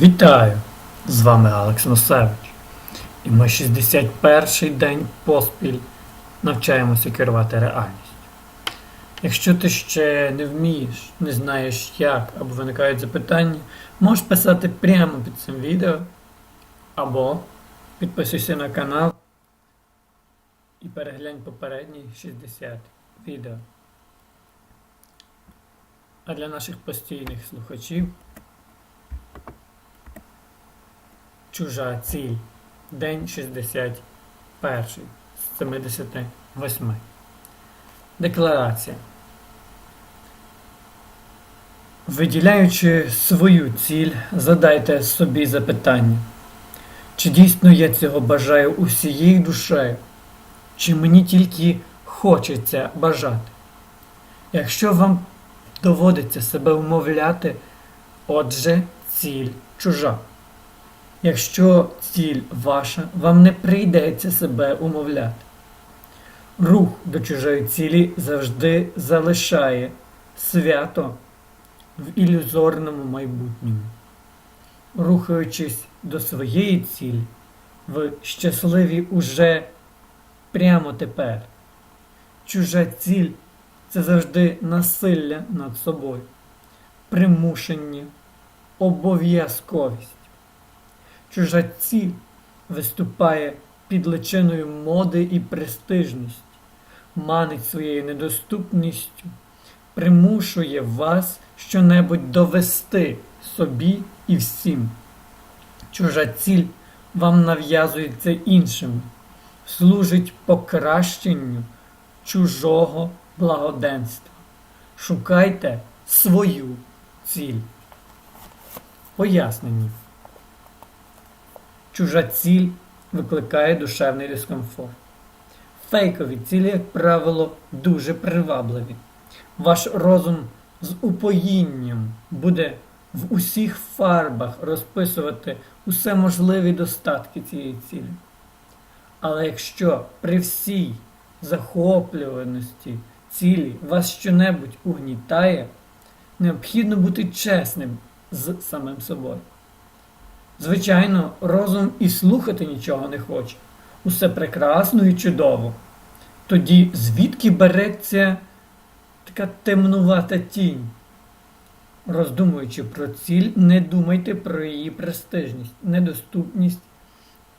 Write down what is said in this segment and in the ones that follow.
Вітаю! З вами Алекс Носевич. І ми 61-й день поспіль навчаємося керувати реальністю. Якщо ти ще не вмієш, не знаєш як, або виникають запитання, можеш писати прямо під цим відео, або підписуйся на канал і переглянь попередні 60 відео. А для наших постійних слухачів Чужа ціль. День 61 з 78. Декларація. Виділяючи свою ціль, задайте собі запитання. Чи дійсно я цього бажаю усією душею? Чи мені тільки хочеться бажати? Якщо вам доводиться себе умовляти, отже, ціль чужа. Якщо ціль ваша, вам не прийдеться себе умовляти. Рух до чужої цілі завжди залишає свято в ілюзорному майбутньому. Рухаючись до своєї цілі, ви щасливі уже прямо тепер. Чужа ціль це завжди насилля над собою, примушення, обов'язковість. Чужа ціль виступає під личиною моди і престижності, манить своєю недоступністю, примушує вас щонебудь довести собі і всім. Чужа ціль вам нав'язується іншими, служить покращенню чужого благоденства. Шукайте свою ціль. Пояснення. Чужа ціль викликає душевний дискомфорт. Фейкові цілі, як правило, дуже привабливі. Ваш розум з упоїнням буде в усіх фарбах розписувати усе можливі достатки цієї цілі. Але якщо при всій захоплюваності цілі вас щонебудь угнітає, необхідно бути чесним з самим собою. Звичайно, розум і слухати нічого не хоче. Усе прекрасно і чудово. Тоді звідки береться така темнувата тінь? Роздумуючи про ціль, не думайте про її престижність, недоступність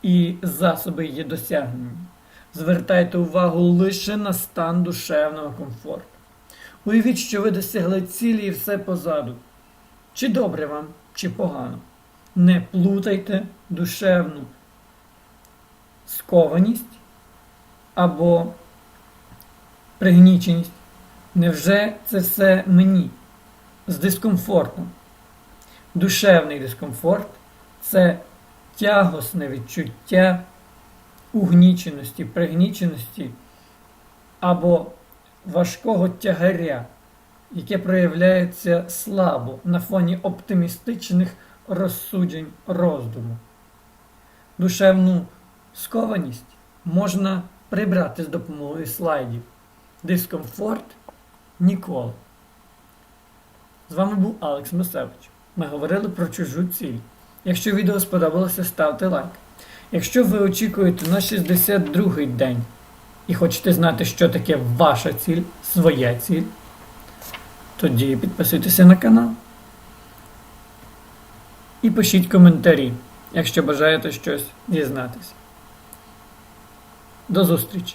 і засоби її досягнення. Звертайте увагу лише на стан душевного комфорту. Уявіть, що ви досягли цілі і все позаду. Чи добре вам, чи погано. Не плутайте душевну скованість або пригніченість. Невже це все мені з дискомфортом? Душевний дискомфорт це тягосне відчуття угніченості, пригніченості або важкого тягаря, яке проявляється слабо на фоні оптимістичних розсуджень роздуму. Душевну скованість можна прибрати з допомогою слайдів. Дискомфорт ніколи. З вами був Алекс Мусевич. Ми говорили про чужу ціль. Якщо відео сподобалося, ставте лайк. Якщо ви очікуєте на 62-й день і хочете знати, що таке ваша ціль, своя ціль, тоді підписуйтеся на канал. І пишіть коментарі, якщо бажаєте щось дізнатися. До зустрічі!